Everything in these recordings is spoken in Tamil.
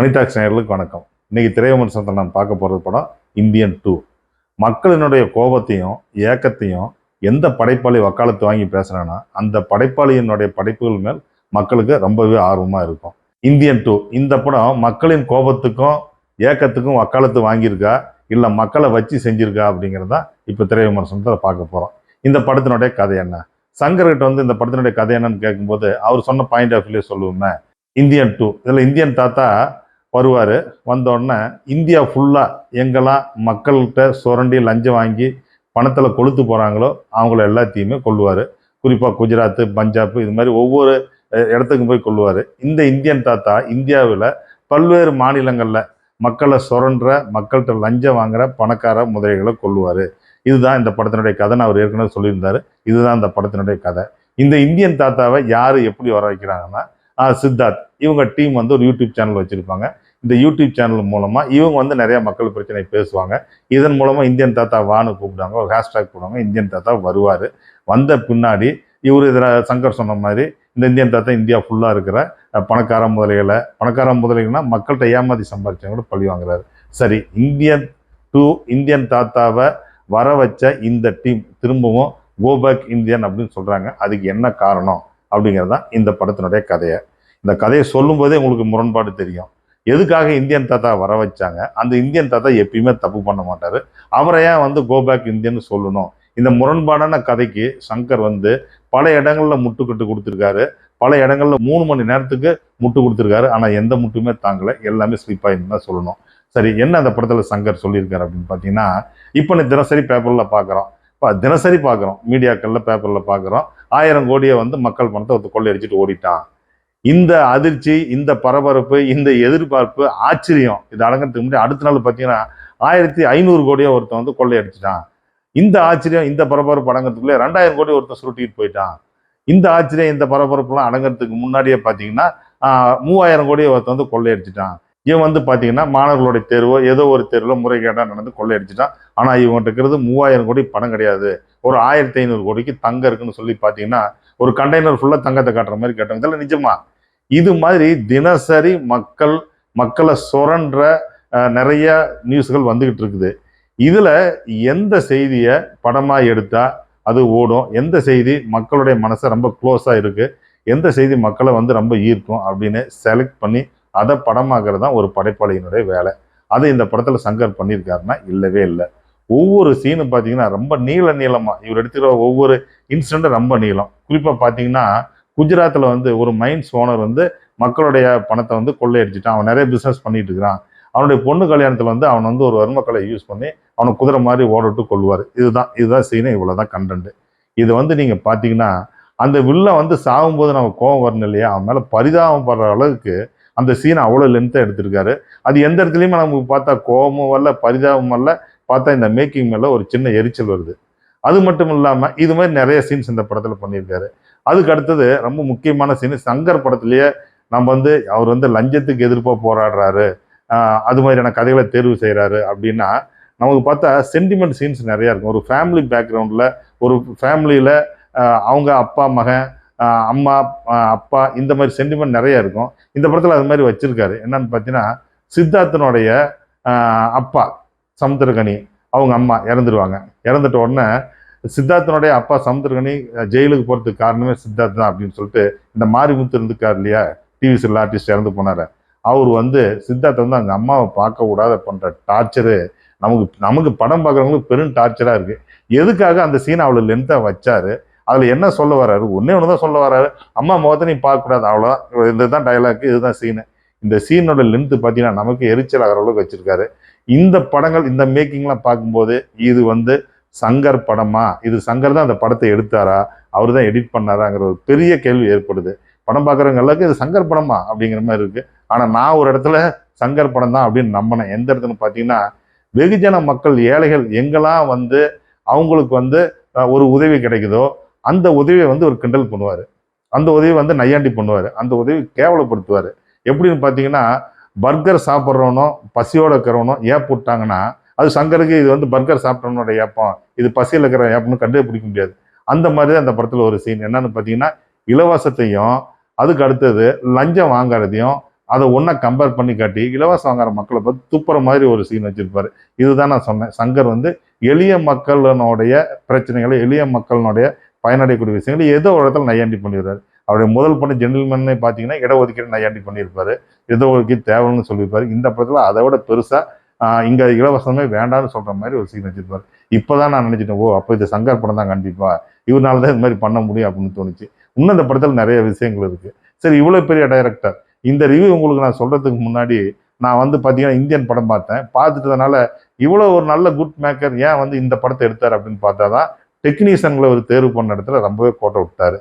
வனிதாக்ஸ் நேர்களுக்கு வணக்கம். இன்னைக்கு திரை விமர்சனத்தை நான் பார்க்க போகிறது படம் இந்தியன் டூ. மக்களினுடைய கோபத்தையும் ஏக்கத்தையும் எந்த படைப்பாளி வக்காலத்து வாங்கி பேசுகிறேன்னா அந்த படைப்பாளியினுடைய படைப்புகள் மேல் மக்களுக்கு ரொம்பவே ஆர்வமாக இருக்கும். இந்தியன் டூ இந்த படம் மக்களின் கோபத்துக்கும் ஏக்கத்துக்கும் வக்காலத்து வாங்கியிருக்கா இல்லை மக்களை வச்சு செஞ்சுருக்கா அப்படிங்கிறதான் இப்போ திரை விமர்சனத்தை பார்க்க போகிறோம் இந்த படத்தினுடைய கதை என்ன? சங்கர்கிட்ட வந்து இந்த படத்தினுடைய கதை என்னன்னு கேட்கும்போது அவர் சொன்ன பாயிண்ட் ஆஃப் வியூ சொல்லுவோமே இந்தியன் டூ. இதில் இந்தியன் தாத்தா வருவார். வந்தோடனே இந்தியா ஃபுல்லாக எங்கெல்லாம் மக்கள்கிட்ட சுரண்டி லஞ்சம் வாங்கி பணத்தில் கொளுத்து போகிறாங்களோ அவங்கள எல்லாத்தையுமே கொள்ளுவார் குறிப்பாக குஜராத் பஞ்சாப் இது மாதிரி ஒவ்வொரு இடத்துக்கும் போய் கொள்ளுவார் இந்த இந்தியன் தாத்தா இந்தியாவில் பல்வேறு மாநிலங்களில் மக்களை சுரண்டுற மக்கள்கிட்ட லஞ்சம் வாங்குற பணக்கார முதலைகளை கொள்ளுவார் இதுதான் இந்த படத்தினுடைய கதை. நான் அவர் ஏற்கனவே சொல்லியிருந்தாரு. இதுதான் இந்த படத்தினுடைய கதை. இந்த இந்தியன் தாத்தாவை யார் எப்படி வர வைக்கிறாங்கன்னா சித்தார்த். இவங்க டீம் வந்து ஒரு யூடியூப் சேனல் வச்சுருப்பாங்க. இந்த யூடியூப் சேனல் மூலமாக இவங்க வந்து நிறைய மக்கள் பிரச்சனை பேசுவாங்க. இதன் மூலமாக இந்தியன் தாத்தா வான்னு கூப்பிடுவாங்க. ஒரு ஹேஷ்டாக் போடுவாங்க. இந்தியன் தாத்தா வருவார். வந்த பின்னாடி இவர் இதில் சங்கர் சொன்ன மாதிரி இந்த இந்தியன் தாத்தா இந்தியா ஃபுல்லாக இருக்கிற பணக்கார முதலைகளை பணக்கார முதலைகள்னா மக்கள்கிட்ட ஏமாத்தி சம்பாரிச்சவங்க பழி வாங்குறாரு. சரி இந்தியன் டூ இந்தியன் தாத்தாவை வர வச்ச இந்த டீம் திரும்பவும் கோபேக் இந்தியன் அப்படின்னு சொல்கிறாங்க அதுக்கு என்ன காரணம் அப்படிங்கிறது தான் இந்த படத்தினுடைய கதையை. இந்த கதையை சொல்லும்போதே உங்களுக்கு முரண்பாடு தெரியும். எதுக்காக இந்தியன் தாத்தா வர வச்சாங்க? அந்த இந்தியன் தாத்தா எப்பயுமே தப்பு பண்ண மாட்டார். அவரை ஏன் வந்து கோபேக் இந்தியன்னு சொல்லணும்? இந்த முரண்பாடான கதைக்கு சங்கர் வந்து பல இடங்கள்ல முட்டுக்கட்டு கொடுத்துருக்காரு. பல இடங்களில் மூணு மணி நேரத்துக்கு முட்டு கொடுத்துருக்காரு. ஆனால் எந்த முட்டுமே தாங்கலை. எல்லாமே ஸ்லீப் தான் சொல்லணும். சரி என்ன அந்த படத்தில் சங்கர் சொல்லியிருக்காரு அப்படின்னு பார்த்தீங்கன்னா இப்போ நீ தினசரி பேப்பரில் பார்க்குறோம் இப்போ தினசரி பார்க்குறோம் மீடியாக்களில் பேப்பரில் பார்க்குறோம் ஆயிரம் கோடியை வந்து மக்கள் பணத்தை ஒருத்த கொள்ளையடிச்சிட்டு ஓடிட்டான். இந்த அதிர்ச்சி இந்த பரபரப்பு இந்த எதிர்பார்ப்பு ஆச்சரியம். இது அடங்கிறதுக்கு முன்னாடி அடுத்த நாள் பார்த்தீங்கன்னா ஆயிரத்தி ஐநூறு கோடியோ ஒருத்தன் வந்து கொள்ளையடிச்சிட்டான் இந்த ஆச்சரியம் இந்த பரபரப்பு அடங்கிறதுக்குள்ளே ரெண்டாயிரம் கோடி ஒருத்தன் சுருட்டிட்டு போயிட்டான். இந்த ஆச்சரியம் இந்த பரபரப்புலாம் அடங்கிறதுக்கு முன்னாடியே பார்த்தீங்கன்னா மூவாயிரம் கோடியை ஒருத்தன் வந்து கொள்ளையடிச்சிட்டான் இவன் வந்து பார்த்தீங்கன்னா மாணவர்களுடைய தேர்வோ ஏதோ ஒரு தேர்வில் முறைகேடாக நடந்து கொள்ளையடிச்சிட்டான் ஆனால் இவன்கிட்ட இருக்கிறது மூவாயிரம் கோடி பணம் கிடையாது. ஒரு ஆயிரத்தி ஐநூறு கோடிக்கு தங்கம் இருக்குன்னு சொல்லி பார்த்தீங்கன்னா ஒரு கண்டெய்னர் ஃபுல்லாக தங்கத்தை காட்டுற மாதிரி கேட்டாங்க இதெல்லாம் நிஜமா? இது மாதிரி தினசரி மக்கள் மக்களை சுரன்ற நிறைய நியூஸ்கள் வந்துக்கிட்டு இருக்குது. இதில் எந்த செய்தியை படமாக எடுத்தா அது ஓடும்? எந்த செய்தி மக்களுடைய மனசை ரொம்ப க்ளோஸாக இருக்குது எந்த செய்தி மக்களை வந்து ரொம்ப ஈர்க்கும்? அப்படின்னு செலக்ட் பண்ணி அதை படமாக்குறது தான் ஒரு படைப்பாளியினுடைய வேலை. அது இந்த படத்தில் சங்கர் பண்ணியிருக்காருன்னா இல்லவே இல்லை. ஒவ்வொரு சீனும் பார்த்தீங்கன்னா ரொம்ப நீள நீளமாக இவர் எடுத்துக்கிற ஒவ்வொரு இன்சிடெண்ட்டும் ரொம்ப நீளம். குறிப்பாக பார்த்தீங்கன்னா குஜராத்தில் வந்து ஒரு மைன்ஸ் ஓனர் வந்து மக்களுடைய பணத்தை வந்து கொள்ளையடிச்சிட்டான். அவன் நிறைய பிஸ்னஸ் பண்ணிட்டு இருக்கிறான். அவனுடைய பொண்ணு கல்யாணத்தில் வந்து அவன் வந்து ஒரு வர்மக்கலை யூஸ் பண்ணி அவனை குதிரை மாதிரி ஓடட்டு கொள்வார். இதுதான் இதுதான் சீனு இவ்வளோதான் கண்டென்ட் இது வந்து நீங்கள் பார்த்தீங்கன்னா அந்த வில்லை வந்து சாகும்போது நம்ம கோவம் வரணும் இல்லையா? அவன் மேலே பரிதாபம் படுற அளவுக்கு அந்த சீனை அவ்வளோ லென்த்தாக எடுத்திருக்காரு. அது எந்த இடத்துலையுமே நமக்கு பார்த்தா கோபமும் வரல பரிதாபம் வரல. பார்த்தா இந்த மேக்கிங் மேலே ஒரு சின்ன எரிச்சல் வருது. அது மட்டும் இல்லாமல் இது மாதிரி நிறைய சீன்ஸ் இந்த படத்தில் பண்ணியிருக்காரு. அதுக்கு அடுத்தது ரொம்ப முக்கியமான சீன் சங்கர் படத்துலேயே நம்ம வந்து அவர் வந்து லஞ்சத்துக்கு எதிர்ப்பாக போராடுறாரு. அது மாதிரியான கதைகளை தேர்வு செய்கிறாரு அப்படின்னா நமக்கு பார்த்தா சென்டிமெண்ட் சீன்ஸ் நிறையா இருக்கும். ஒரு ஃபேமிலி பேக்ரவுண்டில் ஒரு ஃபேமிலியில் அவங்க அப்பா மகன் அம்மா அப்பா இந்த மாதிரி சென்டிமெண்ட் நிறையா இருக்கும். இந்த படத்தில் அது மாதிரி வச்சுருக்காரு. என்னன்னு பார்த்தீங்கன்னா சித்தார்த்தனுடைய அப்பா சமுத்திரகனி அவங்க அம்மா இறந்துருவாங்க. இறந்துட்ட உடனே சித்தார்த்தனுடைய அப்பா சமுத்திரகனி ஜெயிலுக்கு போகிறதுக்கு காரணமே சித்தார்த் தான் அப்படின்னு சொல்லிட்டு இந்த மாரிமுத்து இருந்துக்கார் இல்லையா? டிவி சில ஆர்டிஸ்ட் இறந்து போனார். அவர் வந்து சித்தார்த்த வந்து அங்கே அம்மாவை பார்க்க கூடாத பண்ணுற டார்ச்சரு நமக்கு நமக்கு படம் பார்க்குறவங்களுக்கு பெரும் டார்ச்சராக இருக்குது எதுக்காக அந்த சீனை அவ்வளோ லென்த்தாக வச்சாரு? அதில் என்ன சொல்ல வராரு ஒன்றே ஒன்று தான் சொல்ல வராரு அம்மா முகத்தை நீ பார்க்கக்கூடாது அவ்வளோதான் இதுதான் டைலாக் இதுதான் சீனு இந்த சீனோட லென்த்து பார்த்தீங்கன்னா நமக்கு எரிச்சல் ஆகிற அளவுக்கு வச்சுருக்காரு. இந்த படங்கள் இந்த மேக்கிங்லாம் பார்க்கும்போது இது வந்து சங்கர் படமா? இது சங்கர் தான் அந்த படத்தை எடுத்தாரா? அவர் தான் எடிட் பண்ணாராங்கிற ஒரு பெரிய கேள்வி ஏற்படுது. படம் பார்க்குறவங்க எல்லாருக்கும் இது சங்கர் படமா? அப்படிங்கிற மாதிரி இருக்குது ஆனால் நான் ஒரு இடத்துல சங்கர் படம் தான் அப்படின்னு நம்பினேன். எந்த இடத்துல பார்த்தீங்கன்னா வெகுஜன மக்கள் ஏழைகள் எங்கெல்லாம் வந்து அவங்களுக்கு வந்து ஒரு உதவி கிடைக்குதோ அந்த உதவியை வந்து ஒரு கிண்டல் பண்ணுவார். அந்த உதவி வந்து நையாண்டி பண்ணுவார். அந்த உதவி கேவலப்படுத்துவார். எப்படின்னு பார்த்தீங்கன்னா பர்கர் சாப்பிட்றவனோ பசியோட இருக்கிறவனோ ஏன் போட்டாங்கன்னா அது சங்கருக்கு இது வந்து பர்கர் சாப்பிட்டவனோட ஏப்பம். இது பசியில் இருக்கிற ஏப்பம்னு கண்டே பிடிக்க முடியாது. அந்த மாதிரி தான் அந்த படத்தில் ஒரு சீன் என்னன்னு பார்த்தீங்கன்னா இலவசத்தையும் அதுக்கு அடுத்தது லஞ்சம் வாங்குறதையும் அதை ஒன்றா கம்பேர் பண்ணி காட்டி இலவசம் வாங்குற மக்களை பார்த்து துப்புற மாதிரி ஒரு சீன் வச்சிருப்பாரு. இதுதான் நான் சொன்னேன். சங்கர் வந்து எளிய மக்களினுடைய பிரச்சனைகளை எளிய மக்களினுடைய பயனடையக்கூடிய விஷயங்களை ஏதோ ஒரு இடத்துல நையாண்டி பண்ணிடுறாரு. அவருடைய முதல் பண்ண ஜென்டில்மேனே பார்த்தீங்கன்னா இடஒதுக்கீடு நையாண்டி பண்ணியிருப்பாரு. இடஒதுக்கீடு தேவைன்னு சொல்லியிருப்பாரு. இந்த படத்தில் அதை விட பெருசாக இங்கே இலவசமே வேண்டாம்னு சொல்கிற மாதிரி ஒரு சீன் வச்சிருப்பாரு. இப்போதான் நான் நினச்சிட்டேன் ஓ அப்போ இது சங்கர் படம் தான் கண்டிப்பாக இவனால தான் இது மாதிரி பண்ண முடியும் அப்படின்னு தோணுச்சு. இன்னும் இந்த படத்தில் நிறைய விஷயங்கள் இருக்குது சரி இவ்வளோ பெரிய டைரக்டர் இந்த ரிவ்யூ உங்களுக்கு நான் சொல்கிறதுக்கு முன்னாடி நான் வந்து பார்த்தீங்கன்னா இந்தியன் படம் பார்த்தேன். பார்த்துட்டதுனால இவ்வளோ ஒரு நல்ல குட் மேக்கர் ஏன் வந்து இந்த படத்தை எடுத்தார் அப்படின்னு பார்த்தா தான் டெக்னீஷியன்களை ஒரு தேர்வு பண்ண இடத்துல ரொம்பவே கோட்டை விட்டார்.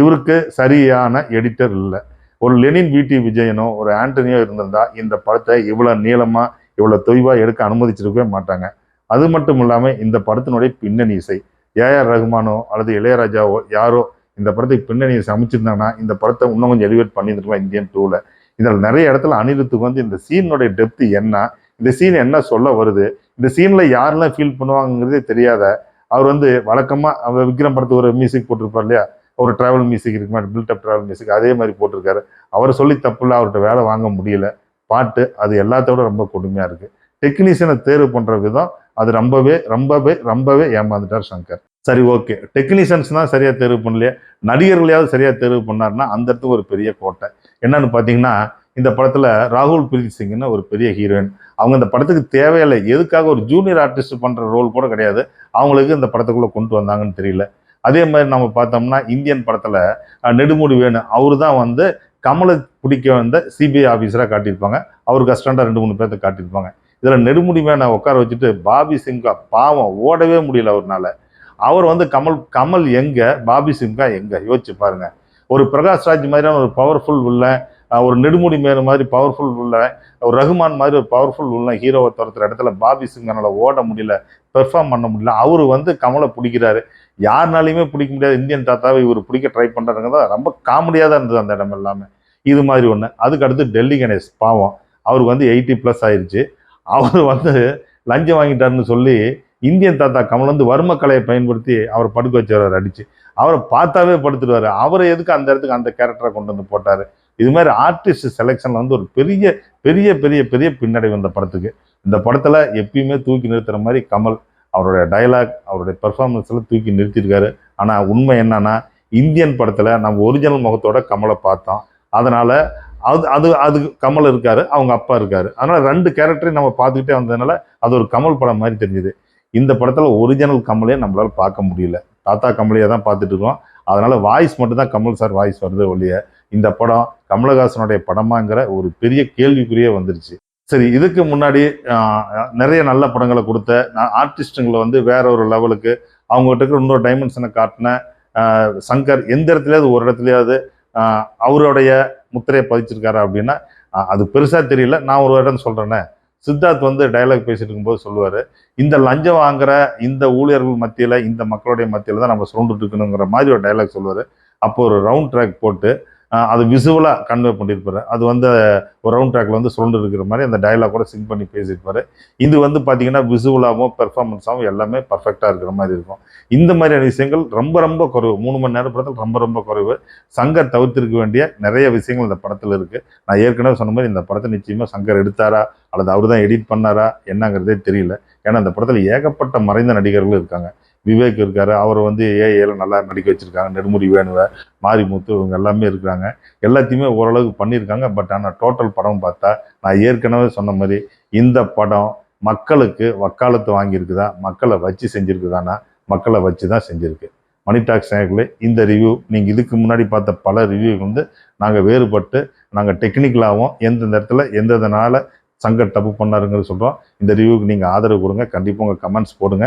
இவருக்கு சரியான எடிட்டர் இல்லை. ஒரு லெனின் விடி விஜயனோ ஒரு ஆண்டனியோ இருந்திருந்தா இந்த படத்தை இவ்வளோ நீளமாக இவ்வளோ தொய்வாக எடுக்க அனுமதிச்சிருக்கவே மாட்டாங்க. அது மட்டும் இல்லாமல் இந்த படத்தினுடைய பின்னணி இசை. ஏஆர் ரகுமானோ அல்லது இளையராஜாவோ யாரோ இந்த படத்துக்கு பின்னணி இசை அமைச்சிருந்தாங்கன்னா இந்த படத்தை இன்னும் கொஞ்சம் எலிவேட் பண்ணியிருக்கலாம் இந்தியன் டூவில் இதில் நிறைய இடத்துல அனிருத்துக்கு வந்து இந்த சீனுடைய டெப்த் என்ன இந்த சீன் என்ன சொல்ல வருது இந்த சீனில் யாரெல்லாம் ஃபீல் பண்ணுவாங்கிறதே தெரியாத அவர் வந்து வழக்கமாக விக்ரம் படத்துக்கு ஒரு மியூசிக் போட்டிருப்பார் இல்லையா? ஒரு ட்ராவல் மியூசிக் இருக்கு மாதிரி பில்டப் ட்ராவல் மியூசிக் அதே மாதிரி போட்டிருக்காரு. அவர் சொல்லி தப்பு இல்லை அவர்கிட்ட வேலை வாங்க முடியல. பாட்டு அது எல்லாத்தோட ரொம்ப கொடுமையாக இருக்குது டெக்னீஷியனை தேர்வு பண்ணுற விதம் அது ரொம்பவே ரொம்பவே ரொம்பவே ஏமாந்துட்டார் சங்கர். சரி ஓகே. டெக்னீஷியன்ஸ் தான் சரியாக தேர்வு பண்ணலையே. நடிகர்களையாவது சரியாக தேர்வு பண்ணாருன்னா அந்த இடத்துக்கு ஒரு பெரிய கோட்டை. என்னன்னு பார்த்தீங்கன்னா இந்த படத்தில் ராகுல் பிரீத் சிங்னு ஒரு பெரிய ஹீரோயின். அவங்க இந்த படத்துக்கு தேவையில்லை. எதுக்காக ஒரு ஜூனியர் ஆர்டிஸ்ட் பண்ணுற ரோல் கூட கிடையாது. அவங்களுக்கு இந்த படத்துக்குள்ளே கொண்டு வந்தாங்கன்னு தெரியல. அதே மாதிரி நம்ம பார்த்தோம்னா இந்தியன் படத்தில் நெடுமுடி வேணும் அவரு தான் வந்து கமலை பிடிக்க வந்த சிபிஐ ஆஃபீஸராக காட்டியிருப்பாங்க. அவருக்கு கஸ்டண்டாக ரெண்டு மூணு பேர்த்த காட்டியிருப்பாங்க. இதில் நெடுமுடி நான் உட்கார வச்சுட்டு பாபி சிங்கா பாவம் ஓடவே முடியல அவர்னால. அவர் வந்து கமல் கமல் எங்கே பாபி சிங்கா எங்கே? யோசிச்சு பாருங்கள் ஒரு பிரகாஷ் ராஜ் மாதிரியான ஒரு பவர்ஃபுல் உள்ள ஒரு நெடுமுடி மேல மாதிரி பவர்ஃபுல் உள்ள ஒரு ரகுமான் மாதிரி ஒரு பவர்ஃபுல் உள்ள ஹீரோவை துரத்துற இடத்துல பாபி சிங்கனால் ஓட முடியல பெர்ஃபார்ம் பண்ண முடியல. அவர் வந்து கமலை பிடிக்கிறாரு. யாருனாலையுமே பிடிக்க முடியாது. இந்தியன் தாத்தாவை இவர் பிடிக்க ட்ரை பண்ணுறாங்க தான் ரொம்ப காமெடியாக தான் இருந்தது அந்த இடம் எல்லாமே. இது மாதிரி ஒன்று அதுக்கு அடுத்து டெல்லி கணேஷ் பாவம். அவருக்கு வந்து எயிட்டி ப்ளஸ் ஆயிடுச்சு அவர் வந்து லஞ்சம் வாங்கிட்டாருன்னு சொல்லி இந்தியன் தாத்தா கமல் வந்து வர்ம கலையை பயன்படுத்தி அவரை படுக்க வச்சுருவார் அடிச்சு. அவரை பார்த்தாவே படுத்துடுவார். அவரை எதுக்கு அந்த இடத்துக்கு அந்த கேரக்டரை கொண்டு வந்து போட்டார்? இது மாதிரி ஆர்டிஸ்ட் செலெக்ஷன்ல வந்து ஒரு பெரிய பெரிய பெரிய பெரிய பின்னடைவு இந்த படத்துக்கு. இந்த படத்தில் எப்பயுமே தூக்கி நிறுத்துற மாதிரி கமல் அவருடைய டயலாக் அவருடைய பெர்ஃபார்மன்ஸ்ல தூக்கி நிறுத்தியிருக்காரு ஆனால் உண்மை என்னன்னா இந்தியன் படத்தில் நம்ம ஒரிஜினல் முகத்தோட கமலை பார்த்தோம். அதனால அது அது அது கமல் இருக்காரு அவங்க அப்பா இருக்காரு. அதனால ரெண்டு கேரக்டரையும் நம்ம பார்த்துக்கிட்டே வந்ததுனால அது ஒரு கமல் படம் மாதிரி தெரிஞ்சுது. இந்த படத்துல ஒரிஜினல் கமலே நம்மளால பார்க்க முடியல. தாத்தா கமலையே தான் பார்த்துட்டு இருக்கோம். அதனால வாய்ஸ் மட்டும் தான் கமல் சார் வாய்ஸ் வருது ஒழிய இந்த படம் கமலஹாசனுடைய படமாங்கிற ஒரு பெரிய கேள்விக்குறியே வந்துருச்சு. சரி இதுக்கு முன்னாடி நிறைய நல்ல படங்களை கொடுத்த ஆர்டிஸ்ட்டுங்களை வந்து வேற ஒரு லெவலுக்கு அவங்ககிட்ட இருக்கிற இன்னொரு டைமென்ஷனை காட்டின சங்கர் எந்த இடத்துலையாவது ஒரு இடத்துலையாவது அவருடைய முத்திரையை பதிச்சிருக்காரு அப்படின்னா அது பெருசாக தெரியல. நான் ஒரு இடம் சொல்கிறேன்னே சித்தார்த் வந்து டயலாக் பேசிட்டு இருக்கும்போது சொல்லுவார் இந்த லஞ்சம் வாங்குற இந்த ஊழியர்கள் மத்தியில் இந்த மக்களுடைய மத்தியில் தான் நம்ம சுருண்டுட்டு இருக்கணுங்கிற மாதிரி ஒரு டயலாக் சொல்லுவார். அப்போ ஒரு ரவுண்ட் ட்ராக் போட்டு அது விசுவலாக கன்வே பண்ணியிருப்பாரு. அது வந்து ஒரு ரவுண்ட் ட்ராக்ல வந்து சுரண்டு இருக்கிற மாதிரி அந்த டயலாக் கூட சிங் பண்ணி பேசியிருப்பாரு. இது வந்து பார்த்தீங்கன்னா விசுவலாகவும் பெர்ஃபார்மன்ஸாகவும் எல்லாமே பர்ஃபெக்டாக இருக்கிற மாதிரி இருக்கும். இந்த மாதிரியான விஷயங்கள் ரொம்ப ரொம்ப குறைவு. மூணு மணி நேரம் படத்தில் ரொம்ப ரொம்ப குறைவு. சங்கர் தவிர்த்திருக்க வேண்டிய நிறைய விஷயங்கள் இந்த படத்தில் இருக்குது நான் ஏற்கனவே சொன்ன மாதிரி இந்த படத்தை நிச்சயமாக சங்கர் எடுத்தாரா? அல்லது அவர் தான் எடிட் பண்ணாரா? என்னங்கிறதே தெரியல. ஏன்னா இந்த படத்தில் ஏகப்பட்ட மறைந்த நடிகர்கள் இருக்காங்க. விவேக் இருக்கார். அவரை வந்து ஏஐயில் நல்லா நடிக்க வச்சுருக்காங்க. நெடுமுடி வேணுவை மாரிமுத்து இவங்க எல்லாமே இருக்கிறாங்க. எல்லாத்தையுமே ஓரளவுக்கு பண்ணியிருக்காங்க. பட் ஆனால் டோட்டல் படம் பார்த்தா நான் ஏற்கனவே சொன்ன மாதிரி இந்த படம் மக்களுக்கு வக்காலத்து வாங்கியிருக்குதா? மக்களை வச்சு செஞ்சிருக்குதானா? மக்களை வச்சு தான் செஞ்சுருக்கு. மணி டாக்ஸ் இந்த ரிவ்யூ நீங்கள் இதுக்கு முன்னாடி பார்த்த பல ரிவ்யூ வந்து நாங்கள் வேறுபட்டு நாங்கள் டெக்னிக்கலாகவும் எந்தெந்த இடத்துல எந்தெந்தனால சங்கர் தப்பு பண்ணாருங்கிறது சொல்கிறோம் இந்த ரிவ்யூக்கு நீங்கள் ஆதரவு கொடுங்க. கண்டிப்பாக உங்கள் கமெண்ட்ஸ் போடுங்க.